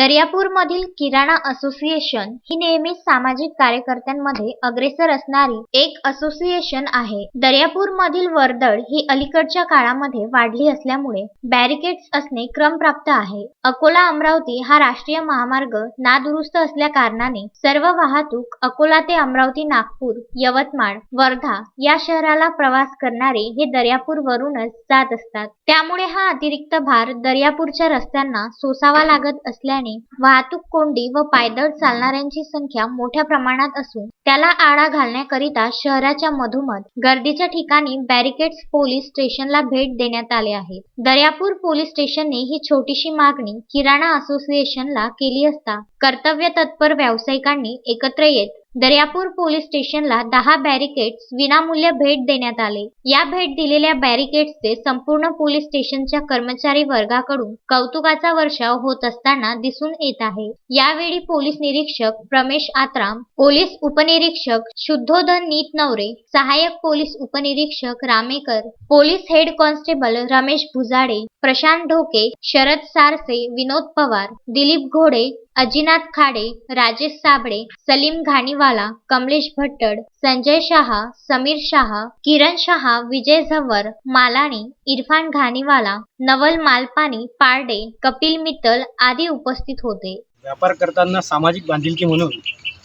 दर्यापूरमधील किराणा association ही नेहमीच सामाजिक कार्यकर्त्यांमध्ये अग्रेसर असणारी एक असोसिएशन आहे. दर्यापूरमधील वर्दळ ही अलीकडच्या काळामध्ये वाढली असल्यामुळे बॅरिकेड्स असणे क्रमप्राप्त आहे. अकोला अमरावती हा राष्ट्रीय महामार्ग नादुरुस्त असल्या कारणाने सर्व वाहतूक अकोला ते अमरावती नागपूर यवतमाळ वर्धा या शहराला प्रवास करणारे हे दर्यापूर वरूनच जात असतात. त्यामुळे हा अतिरिक्त भार दर्यापूरच्या रस्त्यांना सोसावा लागत असल्याने वाहतूक कोंडी व पायदळ चालणाऱ्यांची संख्या मोठ्या प्रमाणात असून त्याला आळा घालण्याकरिता शहराच्या मधोमध गर्दीच्या ठिकाणी बॅरिकेड्स पोलीस स्टेशनला भेट देण्यात आले आहे. दर्यापूर पोलीस स्टेशनने ही छोटीशी मागणी किराणा असोसिएशनला केली असता कर्तव्य तत्पर व्यावसायिकांनी एकत्र येत दर्यापूर पोलीस स्टेशनला दहा बॅरिकेड्स विनामूल्य भेट देण्यात आले. या भेट दिलेल्या बॅरिकेड्सचे संपूर्ण पोलीस स्टेशनच्या कर्मचारी वर्गाकडून कौतुकाचा वर्षाव होत असताना दिसून येत आहे. यावेळी पोलीस निरीक्षक प्रमेश आत्राम पोलीस उपनिरीक्षक शुद्धोधन नीत नवरे सहाय्यक पोलीस उपनिरीक्षक Ramekar police head constable Ramesh Bhujade Prashant Dhoke Sharad Sarse Vinod Pawar Dilip Ghode Ajinath Khade Rajesh Sable Salim घाणीवाला Kamlesh Bhattad Sanjay Shah Sameer Shah किरण शहा विजय झंवर मालाणी इरफान घाणीवाला नवल मालपानी पारडे कपिल मित्तल आदी उपस्थित होते. व्यापार करताना सामाजिक बांधिलकी म्हणून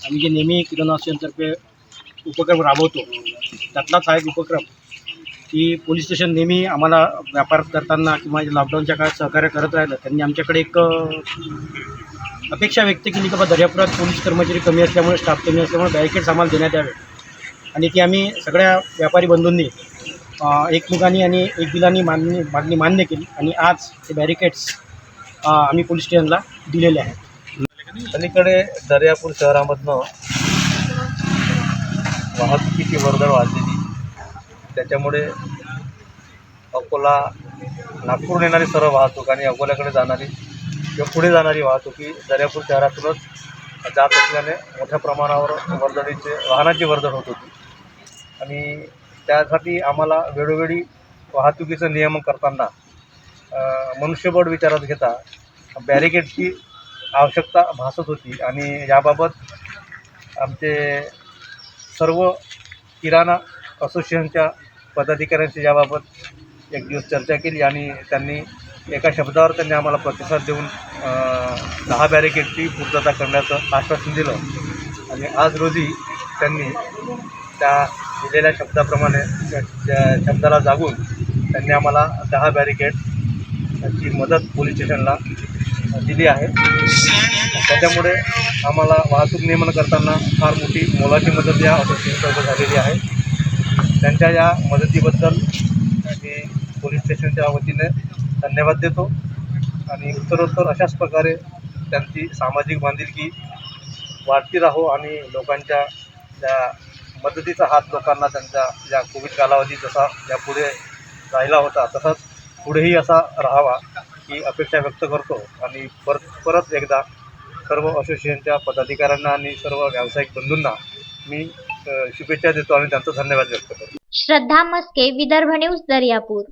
आम्ही जे नेहमी किराणा असोसिएशनतर्फे उपक्रम राबवतो. त्यातलाच हा एक उपक्रम की पोलीस स्टेशन नेहमी आम्हाला व्यापार करताना किंवा लॉकडाऊनच्या काळात सहकार्य करत राहिलं. त्यांनी आमच्याकडे एक अपेक्षा व्यक्त केली की बा दर्यापुरात पोलीस कर्मचारी कमी असल्यामुळे स्टाफ कमी असल्यामुळे बॅरिकेड्स आम्हाला देण्यात यावे. आणि ती आम्ही सगळ्या व्यापारी बंधूंनी एकमुखानी आणि एक दिलानी मान्य मागणी मान्य केली. आणि आज ते बॅरिकेड्स आम्ही पोलीस स्टेशनला दिलेले आहेत. अलीकडे दर्यापूर शहरामधनं वाहतुकीची वर्दळ वाढली. त्याच्यामुळे अकोला नागपूर येणारी सर्व वाहतूक आणि अकोल्याकडे जाणारी किंवा पुढे जाणारी वाहतूक ही दर्यापूर शहरातूनच जात असल्याने मोठ्या प्रमाणावर वर्दळीचे वाहनाची वर्दळ होत होती. आणि त्यासाठी आम्हाला वेळोवेळी वाहतुकीचं नियमन करताना मनुष्यबळ विचारात घेता बॅरिकेडची आवश्यकता भासत होती आणि याबाबत आमचे सर्व किराणा असोसिएशनच्या पदाधिकाऱ्यांशी याबाबत एक दिवस चर्चा केली आणि त्यांनी एका शब्दावर त्यांनी आम्हाला प्रतिसाद देऊन दहा बॅरिकेडची पूर्तता करण्याचं आश्वासन दिलं. आणि आज रोजी त्यांनी त्या दिलेल्या शब्दाप्रमाणे त्या शब्दाला जागून त्यांनी आम्हाला दहा बॅरिकेडची मदत पोलीस स्टेशनला दिली आहे. त्याच्यामुळे आम्हाला वाहतूक नियमन करताना फार मोठी मोलाची मदत या असोसिएशनसोबत झालेली आहे. त्यांच्या या मदतीबद्दल मी पोलीस स्टेशनच्या वतीने धन्यवाद देतो. आणि उत्तरोत्तर अशाच प्रकारे त्यांची सामाजिक बांधिलकी वाढती राहो आणि लोकांच्या त्या मदतीचा हात लोकांना त्यांच्या या कोविड कालावधी जसा यापुढे राहिला होता तसाच पुढेही असा राहावा ही अपेक्षा व्यक्त करतो. आणि परत परत एकदा सर्व असोसिएशनच्या पदाधिकाऱ्यांना आणि सर्व व्यावसायिक बंधूंना मी शुभेच्छा देतो आणि त्यांचा धन्यवाद व्यक्त करतो. श्रद्धा मस्के विदर्भ न्यूज दर्यापूर.